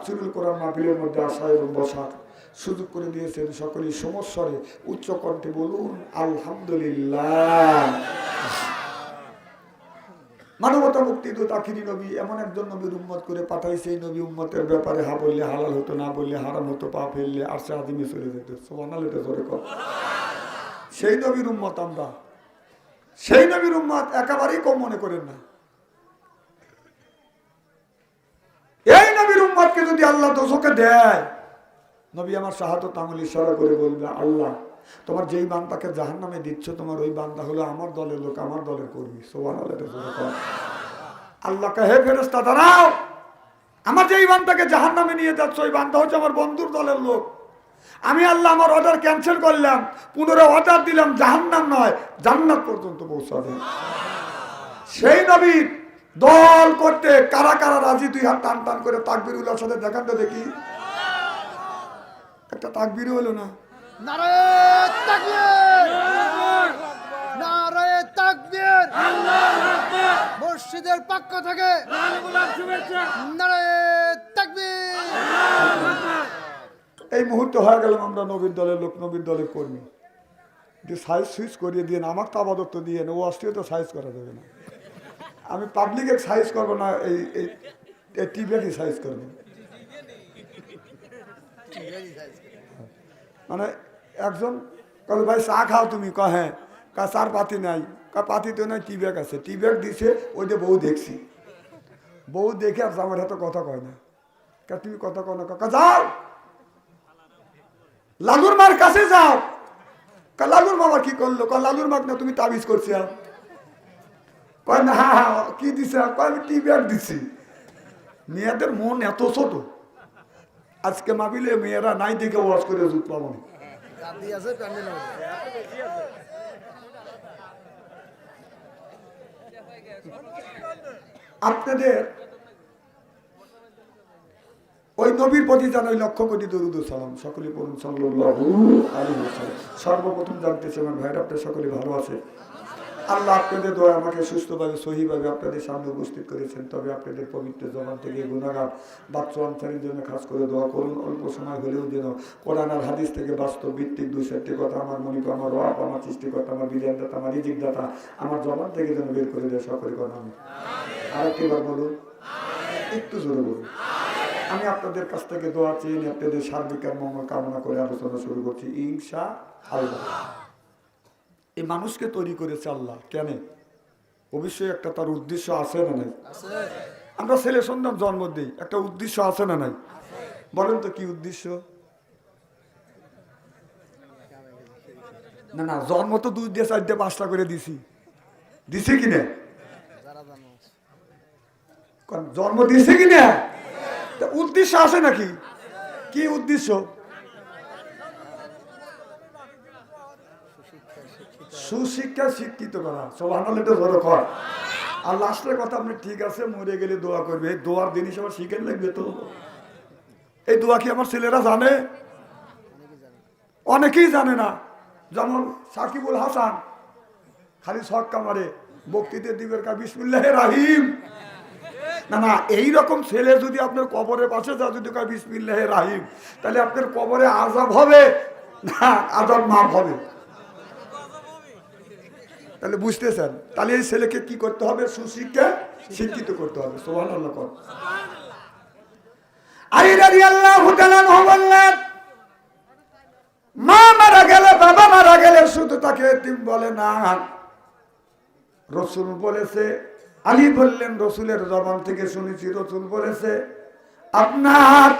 তাফসিরুল কোরআন মাহফিলের মধ্যে আসা এবং বসার সুযোগ করে দিয়েছেন সকলেই সমস্বরে উচ্চ কণ্ঠে বলুন, আলহামদুলিল্লাহ। মানবতা মুক্তি তো তাকিরি নবী, এমন একজন নবীর উম্মত করে পাঠাইছে। নবী উম্মতের ব্যাপারে হা বললে হালাল হতো, না বললে হারাম হতো, পা ফেললে আর সে আদিমে চলে যেত। সোমানাল এটা ধরে কর। সেই নবীর উম্মত আমরা। সেই নবীর উম্মত একেবারেই কম মনে করেন না। এই নবীর উম্মতকে যদি আল্লাহ দোষকে দেয়, নবী আমার শাহাদত আঙুল ইশারা করে বলবে, আল্লাহ, তোমার যেই বান্দাকে জাহান নামে দিচ্ছ, তোমার ওই বান্দা হলো আমার দলের লোক, আমার দলের কর্মী। সোহান আল্লাহকে হে ফেরস্তা দাঁড়াও। আমার যেই বান্দাকে জাহান নামে নিয়ে যাচ্ছ, ওই বান্দা হচ্ছে আমার বন্ধুর দলের লোক। আমি আল্লাহ আমার অর্ডার ক্যান্সেল করলাম, পুনরায় অর্ডার দিলাম, জাহান্নাম নয়, জান্নাত পর্যন্ত পৌঁছাবে। সেই নবীর দল করতে কারা কারা রাজি তুই হাত টান টান করে তাকবির উল্লার সাথে দেখান তো দেখি। একটা তাকবিরও হলো না। মসজিদের পক্ষ থেকে এই মুহূর্তে হয়ে গেলাম আমরা নবীন দলের লোক নবীন দলের কর্মী। যে সাইজ সুইচ করিয়ে দিয়ে আমার তো আপাতত দিয়ে ও অস্ট্রিয় তো সাইজ করা যাবে না। আমি পাবলিকে সাইজ করব না, এই এই টিভিকে সাইজ করব। মানে একজন কল, ভাই, চা খাও তুমি। ক হ্যাঁ। কা চার পাতি নাই। কা পাতি তো নাই টি ব্যাগ আছে। টি ব্যাগ দিছে, ওই যে বউ দেখছি। বউ দেখে আর আমার হাতে কথা কয় না। কা তুমি কথা কয় না। কাকা যাও। লালুর মার কাছে যাও। কা লালুর মামা কি করল? কা লালুর মাক না তুমি তাবিজ করছি আর কয় না কি দিছে? কয় আমি টি ব্যাগ দিছি। মেয়েদের মন এত ছোট। আজকে মাবিলে মেয়েরা নাই দেখে ওয়াশ করে জুত পাবো না। আপনাদের ওই নবীর প্রতি জানাই লক্ষ কোটি দরুদ সালাম। সকলে পড়ুন সর্বপ্রথম জানতেছে আমার ভাইরা আপনার সকলে ভালো আছে আল্লাহ আপনাদের দোয়া আমাকে সুস্থভাবে সহিভাবে আপনাদের সামনে উপস্থিত করেছেন। তবে আপনাদের পবিত্র জবান থেকে গুণাগার বাচ্চা অন্তরের জন্য খাস করে দোয়া করুন। অল্প সময় হলেও যেন কোরআন আর হাদিস থেকে বাস্তব ভিত্তিক দুই চারটি কথা আমার মনিক আমার রাপ আমার সৃষ্টিকর্তা আমার বিধান দাতা আমার রিজিক দাতা আমার জবান থেকে যেন বের করে দেয় সকলে কথা। আমি আরেকটিবার বলুন। একটু জোরে বলুন। আমি আপনাদের কাছ থেকে দোয়া চেয়ে আপনাদের সার্বিক আর মঙ্গল কামনা করে আলোচনা শুরু করছি। ইনশা আল্লাহ। এই মানুষকে তৈরি করেছে আল্লাহ। কেন? অবশ্যই একটা তার উদ্দেশ্য আছে না নাই? আমরা ছেলে সন্তান জন্ম দিই, একটা উদ্দেশ্য আছে না নাই? বলেন তো কি উদ্দেশ্য? না না, জন্ম তো দুই দিয়ে চারটে পাঁচটা করে দিছি। দিছি কিনে? জন্ম দিয়েছে কি না উদ্দেশ্য আছে নাকি? কি উদ্দেশ্য? সুশিক্ষা শিক্ষিত করা সোহান এটা ধরো কর আর লাস্টের কথা আপনি ঠিক আছে, মরে গেলে দোয়া করবে। এই দোয়ার জিনিস আমার শিখেন লাগবে তো। এই দোয়া কি আমার ছেলেরা জানে? অনেকেই জানে না। যেমন সাকিবুল হাসান, খালি ছক্কা মারে বক্তৃতে দিবের কা, বিসমুল্লাহ রাহিম। না না এই রকম ছেলে যদি আপনার কবরের পাশে যা যদি কয় বিসমিল্লাহ রাহিম, তাহলে আপনার কবরে আজাব হবে? না আজাব মাফ হবে। তাহলে বুঝতেছেন তাহলে এই ছেলেকে কি করতে হবে? সুশিক্ষা শিক্ষিত করতে হবে। সোহান আল্লাহ কর মা মারা গেলে, বাবা মারা গেলে শুধু তাকে বলে না। রসুল বলেছে, আলী বললেন, রসুলের জবান থেকে শুনেছি, রসুল বলেছে, আপনার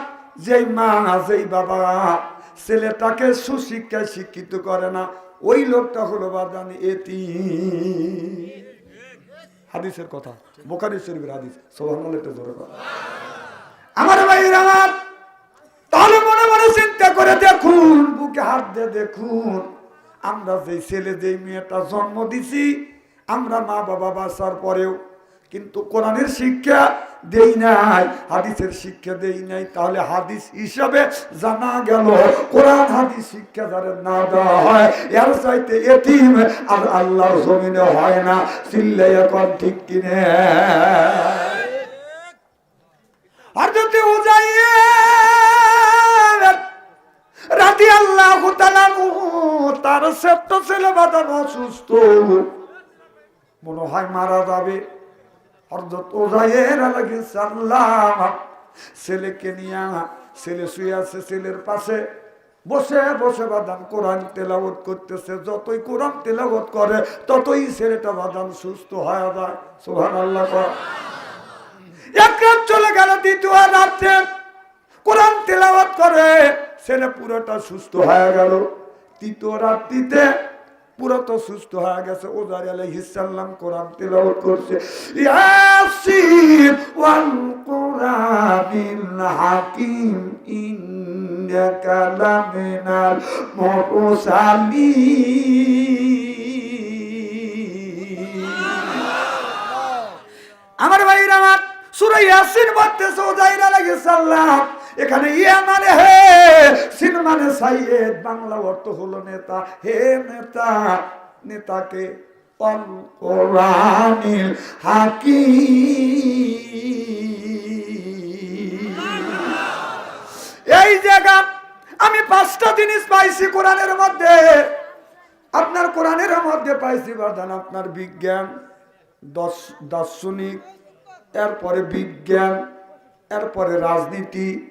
যেই মা, যেই বাবা, ছেলেটাকে সুশিক্ষায় শিক্ষিত করে না ওই লোকটা হলো বাদান এটি হাদিসের কথা বোকারি শরীফের হাদিস। সোহান একটা জোরে কথা আমার ভাই আমার, তাহলে মনে মনে চিন্তা করে দেখুন, বুকে হাত দিয়ে দেখুন, আমরা যেই ছেলে, যেই মেয়েটা জন্ম দিছি, আমরা মা বাবা বাসার পরেও কিন্তু কোরআনের শিক্ষা দেই নাই, হাদিসের শিক্ষা দেই নাই, তাহলে হাদিস হিসাবে জানা গেল, কোরআন হাদিস শিক্ষা যাদের না দেওয়া হয়, এর চাইতে এটিম আর আল্লাহর জমিনে হয় না, চিল্লে এখন ঠিক কিনে। হরজতে উজাইয়ে রাতে আল্লাহ তার সেপ্ট ছেলে বাদান অসুস্থ, মনে হয় মারা যাবে। হরজত ওজাইয়ের আলাগে সাল্লাম ছেলেকে নিয়ে ছেলে শুয়ে আছে, ছেলের পাশে বসে বসে বাদান কোরআন তেলাওত করতেছে। যতই কোরআন তেলাওত করে, ততই ছেলেটা বাদান সুস্থ হয়ে যায়। সোহান আল্লাহ এক রাত চলে গেল দ্বিতীয় রাত্রে কোরআন তেলাওয়াত করে, ছেলে পুরোটা সুস্থ হয়ে গেল। তৃতীয় রাত্রিতে পুরো তো সুস্থ হয়ে গেছে। ওজার আলাইহিসসালাম কোরআন তেলাওয়াত করছে। ইয়াসিন ওয়াল কোরআনিল হাকিম, ইন্নাকা লামিনাল মুরসালিন। আমার ভাইরা আমার সুরাই ইয়াসিন বলতেছে ওজাইরা লাগে সাল্লাম এখানে ইয়া মানে হে সিন মানে সাইয়েদ, বাংলা অর্থ হলো নেতা। হে নেতা, নেতাকে কোরআনিল হাকিম। এই জায়গা, আমি পাঁচটা জিনিস পাইছি কোরআনের মধ্যে। আপনার কোরআনের মধ্যে পাইছি বাদান আপনার বিজ্ঞান দর্শ- দার্শনিক, এরপরে বিজ্ঞান, এরপরে রাজনীতি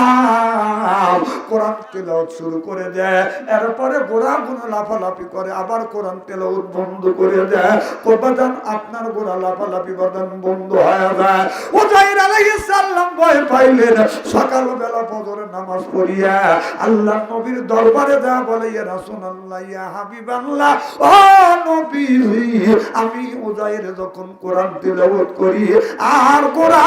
তেলাওয়াত শুরু করে দেয়। এরপরে গোড়া গুলো লাফালাফি করে, আবার কোরআন তেলাওয়াত বন্ধ করে দেয়। কোবাদান আপনার গোড়া লাফালাফি বাদান বন্ধ হয়ে যায়। উজাইর আলাইহিস সালাম ভয় পাইলেন, সকালবেলা ফজরের নামাজ পড়িয়া আল্লাহ নবীর দরবারে যা বলে, ইয়া রাসূলুল্লাহ, ইয়া হাবিবাল্লাহ, ও নবী, আমি উজাইর যখন কোরআন তেলাওয়াত করি আর গোড়া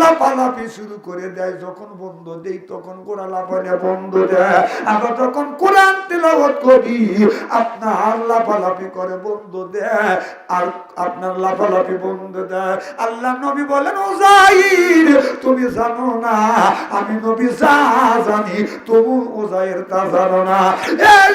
লাফালাফি শুরু করে দেয়, যখন বন্ধ দেই, তখন গোড়া লাফালে বন্ধ দেয়। আবার যখন কোরআন করি, আপনার লাফালাফি করে বন্ধ দেয় আর আপনার লাফালাফি বন্ধ দেয় আল্লাহ নবী বলেন তুমি জানো না, আমি নবী যা জানি, তবু ওজাইর তা জানো না। এই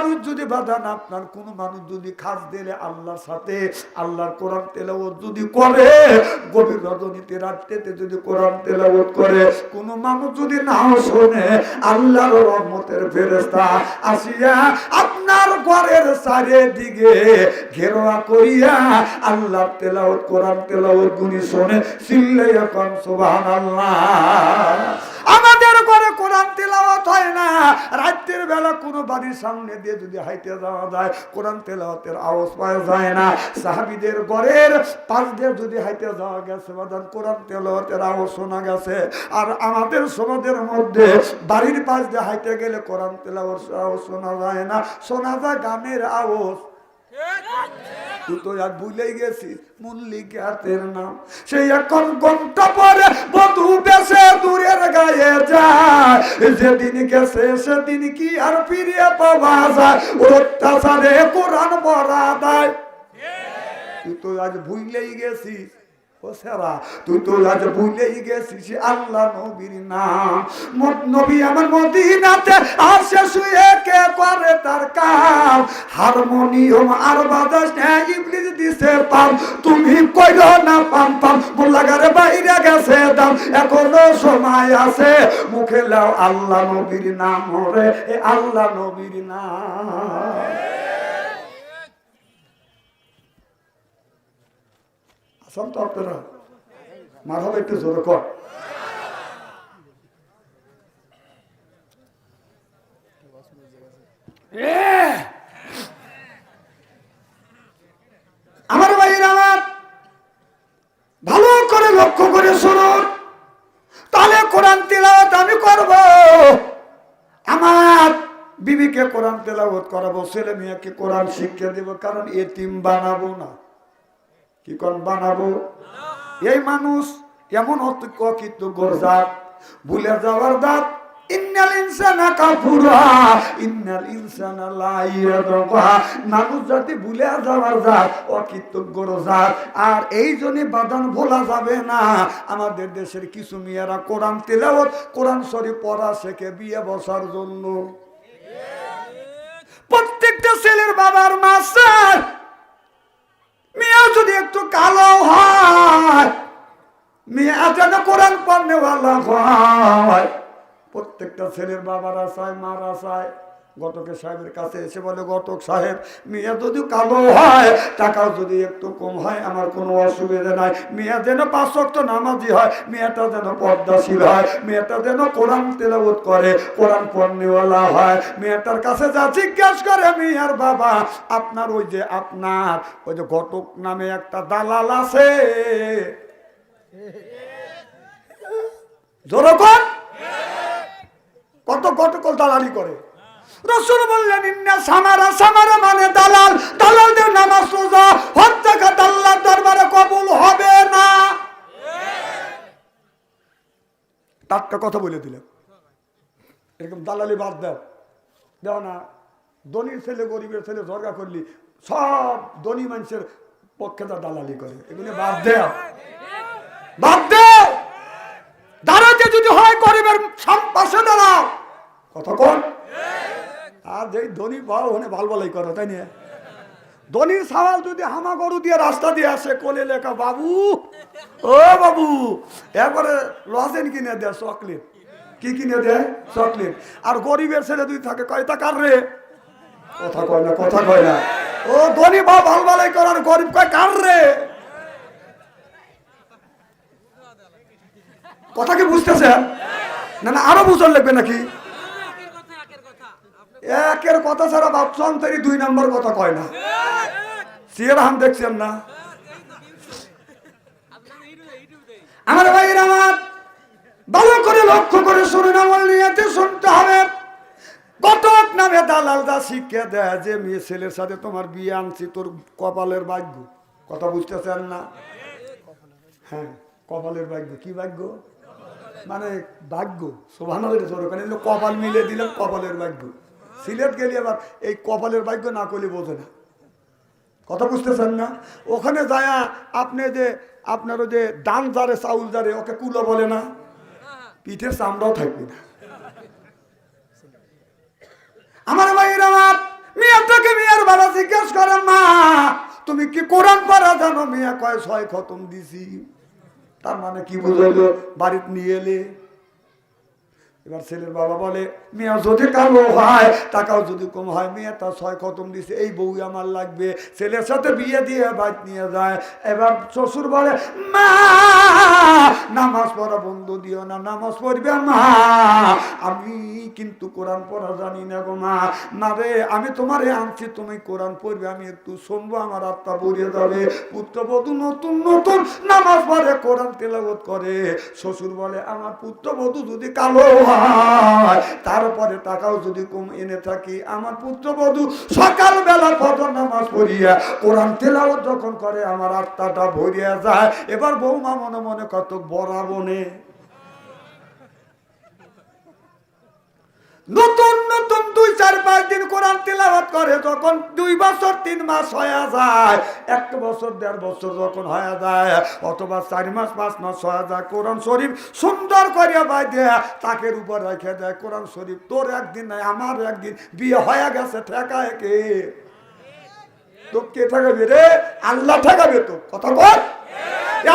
মানুষ যদি বাধান আপনার, কোন মানুষ যদি খাস দিলে আল্লাহর সাথে, আল্লাহর কোরআন তেলাওয়াত যদি করে, গভীর রজনীতে, রাত্রিতে যদি কোরআন তেলাওয়াত করে, কোন মানুষ যদি নাও শোনে, আল্লাহর রহমতের ফেরেস্তা আসিয়া আপনার ঘরের চারিদিকে ঘেরোয়া করিয়া আল্লাহ তেলাওয়াত, কোরআন তেলাওয়াত গুনি শোনে, সিল্লাইয়া কম সুবহানাল্লাহ। হয় না। রাত্রের বেলা কোনো বাড়ির সামনে দিয়ে যদি হাইতে যাওয়া যায়, কোরআন তেলাওয়াতের আওয়াজ পাওয়া যায় না। সাহাবিদের ঘরের পাশ দিয়ে যদি হাইতে যাওয়া গেছে বাদান কোরআন তেলাওয়াতের আওয়াজ শোনা গেছে। আর আমাদের সমাজের মধ্যে বাড়ির পাশ দিয়ে হাইতে গেলে কোরআন তেলাওয়াত আওয়াজ শোনা যায় না। শোনা যায় গানের আওয়াজ। তুই তো আর ভুলেই গেছিস। মল্লিকাতের সেই এখন ঘণ্টা পরে বধু বেসে দূরের গায়ে যেদিন গেছে সেদিন কি আর ফিরিয়ে পাওয়া যায়? অত্যাচারে কোরআন পড়া দেয়। তুই তো আজ ভুলেই গেছিস। তুই তো আজ ভুলেই গেছিস আল্লাহ নবীর নাম। নবী আমার মদিনাতে আসে শুয়ে কে করে তার কাম। হারমোনিয়াম আর বাজাস ইবলিস দিছে পাম। তুমি কইরো না পাম পাম মোল্লাগারে বাইরে গেছে দাম। এখনও সময় আছে, মুখে লাও আল্লাহ নবীর নাম রে, এ আল্লাহ নবীর নাম। তো আপনারা একটু জোরে কর। আমার ভাইয়ের আমার। ভালো করে লক্ষ্য করে শুনুন। তাহলে কোরআন তেলাওয়াত আমি করব। আমার বিবিকে কোরআন তেলাওয়াত করাবো, ছেলে মেয়েকে কোরআন শিক্ষা দেব, কারণ এতিম বানাবো না। কি কোন বানাবো? এই মানুষ এমন অকৃত গোরজাত, ভুলে যাওয়ার দাঁত মানুষ জাতি ভুলে যাওয়ার জাত অকৃতজ্ঞর জাত আর এই জন্য বাদান ভোলা যাবে না। আমাদের দেশের কিছু মেয়েরা কোরআন তেলাওয়াত, কোরআন শরীফ পড়া শেখে বিয়ে বসার জন্য। প্রত্যেকটা ছেলের বাবার মাস্টার মেয়ে যদি একটু কালো হয়, মেয়ে যেন কোরআন পড়নেওয়ালা হয়। প্রত্যেকটা ছেলের বাবারা চায় মারা চায় গতকে সাহেবের কাছে এসে বলে, গতক সাহেব, মেয়ে যদি কালো হয় টাকা যদি একটু কম হয়, আমার কোনো অসুবিধা নাই। মেয়ে যেন পাঁচ শক্ত নামাজি হয়, মেয়েটা যেন পর্দাশীল হয়, মেয়েটা যেন কোরআন তেলাবত করে, কোরআন পড়নেওয়ালা হয়। মেয়েটার কাছে যা জিজ্ঞাস করে, মেয়ের বাবা, আপনার ওই যে আপনার, ওই যে ঘটক নামে একটা দালাল আছে। জোরকন কত কত দালালি করে। রসুল বললেন, ইন্না সামারা সামারা মানে দালাল। দালালদের নামাজ রোজা। হত্যাঘাত আল্লাহর দরবারে কবুল হবে না। টাটকা কথা বলে দিলাম এরকম দালালি বাদ দাও। দেও না। ধনীর ছেলে, গরিবের ছেলে ঝরগা করলি, সব ধনী মানুষের পক্ষে তা দালালি করে। এগুলো বাদ দেও। বাদ দেও। দাঁড়াতে যদি হয় গরিবের পাশে দাঁড়াও কথা কোন। আর যেই ধনী পাও ওখানে ভালো ভালাই করো, তাই নিয়ে? ধনীর সাওয়াল যদি হামা গরু দিয়ে রাস্তা দিয়ে আসে, কোলে লেখা, বাবু, ও বাবু, একবারে লজেন কিনে দেয় চকলেট। কি কিনে দেয় চকলেট। আর গরিবের ছেলে দুই থাকে কয়টা কার রে? কথা কয় না, কথা কয় না। ও ধনী বা ভালো ভালাই করার গরিব কয়, কার রে? কথা কি বুঝতেছেন না না, আরও বুঝন লাগবে নাকি? একের কথা ছাড়া ভাবছন তারি দুই নম্বর কথা কয় না। সিয়ার হাম দেখছেন না? আমার ভাইয়ের আমার, ভালো করে লক্ষ্য করে শুনে আমল নিয়েতে শুনতে হবে। কতক নামে দালাল দা শিক্ষা দেয় যে মেয়ে ছেলের সাথে তোমার বিয়ে আনছি, তোর কপালের ভাগ্য। কথা বুঝতেছেন না? হ্যাঁ কপালের ভাগ্য। কি ভাগ্য? মানে ভাগ্য। শোভানো ওখানে কপাল মিলে দিলাম কপালের ভাগ্য। সিলেট গেলে আবার এই কপালের ভাগ্য না করলে বোঝে না। কথা বুঝতেছেন না? ওখানে যায়া আপনি যে আপনার যে দান জারে, চাউল জারে, ওকে কুলো বলে না? পিঠের চামড়াও থাকবে না। আমার ভাইয়ের আমার মেয়েটাকে মেয়ের বাবা জিজ্ঞেস করে, মা, তুমি কি কোরআন পড়া জানো? মেয়ে কয়, ছয় খতম দিছি। তার মানে কি বুঝাইলো? বাড়িতে নিয়ে এলে এবার ছেলের বাবা বলে মেয়ে যদি কালো হয়, টাকাও যদি কম হয়, মেয়ে তার ছয় খতম দিছে, এই বউ আমার লাগবে। ছেলের সাথে বিয়ে দিয়ে বাইক নিয়ে যায়। এবার শ্বশুর বলে, মা, নামাজ পড়া বন্ধ দিও না, নামাজ পড়বে মা। আমি কিন্তু কোরআন পড়া জানি না গো মা। না রে, আমি তোমারে আনছি, তুমি কোরআন পড়বে, আমি একটু শুনব, আমার আত্মা পড়িয়ে যাবে। পুত্রবধূ নতুন নতুন নামাজ পড়ে, কোরআন তেলাবত করে। শ্বশুর বলে, আমার পুত্রবধূ যদি কালো তারপরে টাকাও যদি কম এনে থাকি, আমার পুত্রবধূ সকালবেলা ফজর নামাজ পড়িয়া কোরআন তেলাওয়াত যখন করে, আমার আত্মাটা ভরিয়া যায়। এবার বৌমা মনে মনে কত বড়া বনে। নতুন নতুন করে যখন দুই বছর, তিন মাস হয়ে যায়, এক বছর, দেড় বছর যখন হয়ে যায়, অথবা চার মাস, পাঁচ মাস হয়ে যায়, কোরআন শরীফ সুন্দর করিয়া বাই দেয়া তাকের উপর রেখে দেয়, কোরআন শরীফ, তোর একদিন নাই, আমার একদিন, বিয়ে হয়ে গেছে ঠেকা একে তো কে ঠেকাবে রে? আল্লাহ ঠেকাবে তো, কথা বল।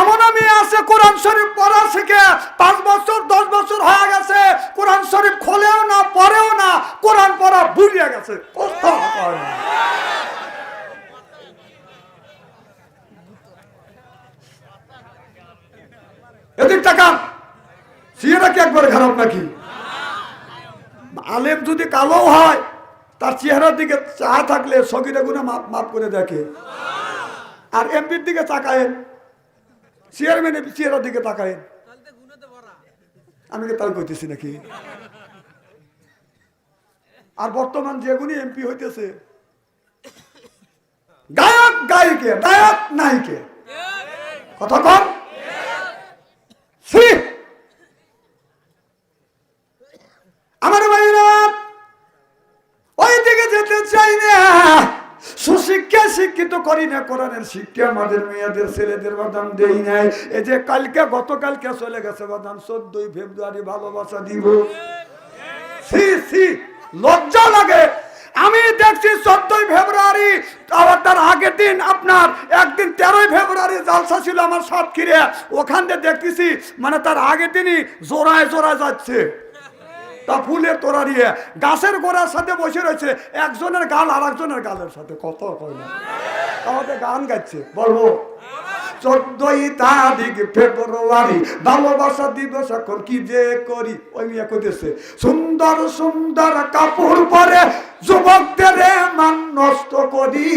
এমন আমি আছে, কোরআন শরীফ পড়া শিখে পাঁচ বছর, দশ বছর হয়ে গেছে, কোরআন শরীফ খোলেও না, পড়েও না, কোরআন পড়া ভুলিয়ে গেছে। এদিক টাকা চেহারা কি একবার খারাপ নাকি? আলেম যদি কালো হয়, তার চেহারার দিকে চা থাকলে সগিরা গুনে মাপ মাপ করে দেখে। আর এমপির দিকে তাকায়েন। চেয়ারম্যানের চেহারার দিকে তাকায় আমি তাই কইতেছি নাকি? আর বর্তমান যেগুনি এমপি হইতেছে গায়ক গায়িকে নায়ক। নায়িকে কথা কম করি না কোরআনের শিক্ষা আমাদের মেয়েদের, ছেলেদের বাদাম দেই নাই। এই যে কালকে, গতকালকে চলে গেছে বাদাম, চোদ্দই ফেব্রুয়ারি ভালোবাসা দিব। লজ্জা লাগে। আমি দেখছি চোদ্দই ফেব্রুয়ারি, আবার তার আগের দিন আপনার, একদিন তেরোই ফেব্রুয়ারি জালসা ছিল আমার সাতক্ষীরে ওখান থেকে দেখতেছি মানে তার আগের দিনই জোড়ায় জোড়ায় যাচ্ছে। তা ফুলের তোরা দিয়ে গাছের গোড়ার সাথে বসে রয়েছে, একজনের গাল আর একজনের গালের সাথে কত কয় না। আমাদের গান গাচ্ছে বলব। চোদ্দই তারিখ ফেব্রুয়ারি, ভালোবাসা দিবস এখন কি যে করি? ওই মেয়ে কইতেছে, সুন্দর সুন্দর কাপড় পরে যুবকদের মান নষ্ট করি।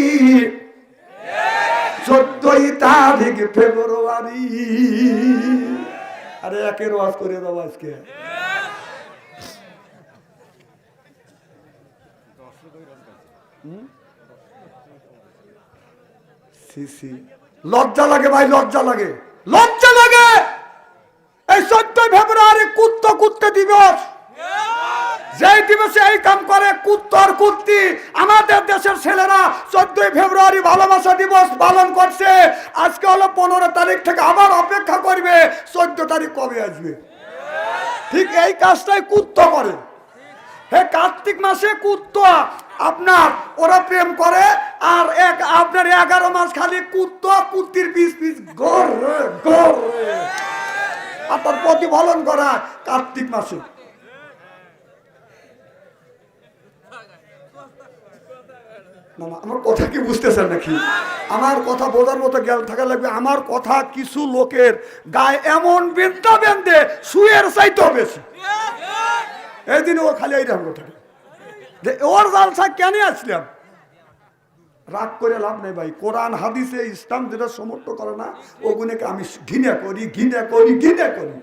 চোদ্দই তারিখ ফেব্রুয়ারি। আরে একের ওয়াজ করে দাও আজকে। সি লজ্জা লাগে ভাই, লজ্জা লাগে। লজ্জা লাগে! এই চোদ্দই ফেব্রুয়ারি কুত্ত কুত্তে দিবস। যেই দিবসে এই কাম করে কুত্তর কুত্তি, আমাদের দেশের ছেলেরা চোদ্দই ফেব্রুয়ারি ভালোবাসা দিবস পালন করছে। আজকে হলো পনেরো তারিখ থেকে আবার অপেক্ষা করবে, চোদ্দ তারিখ কবে আসবে? ঠিক এই কাজটাই কুত্ত করে। হে কার্তিক মাসে কুত্তা আপনার, ওরা প্রেম করে, আর এক, আপনার এগারো মাস খালি কুত্তা, কুত্তির পিস পিস তার প্রতিফলন করা কার্তিক মাসে। আমার কথা কি বুঝতেছেন নাকি? আমার কথা বোঝার মতো জ্ঞান থাকা লাগবে। আমার কথা কিছু লোকের গায়ে এমন বিদ্যা বেঁধে শুয়ের চাইতেও বেশি। এই দিন ও খালি এইরকম কথা যে ওর জালসা কেন আসলাম? রাগ করে লাভ নেই ভাই। কোরআন, হাদিসে ইসলাম যেটা সমর্থ করে না, ওগুলোকে আমি ঘিনে করি ঘিনে করি ঘিনে করি।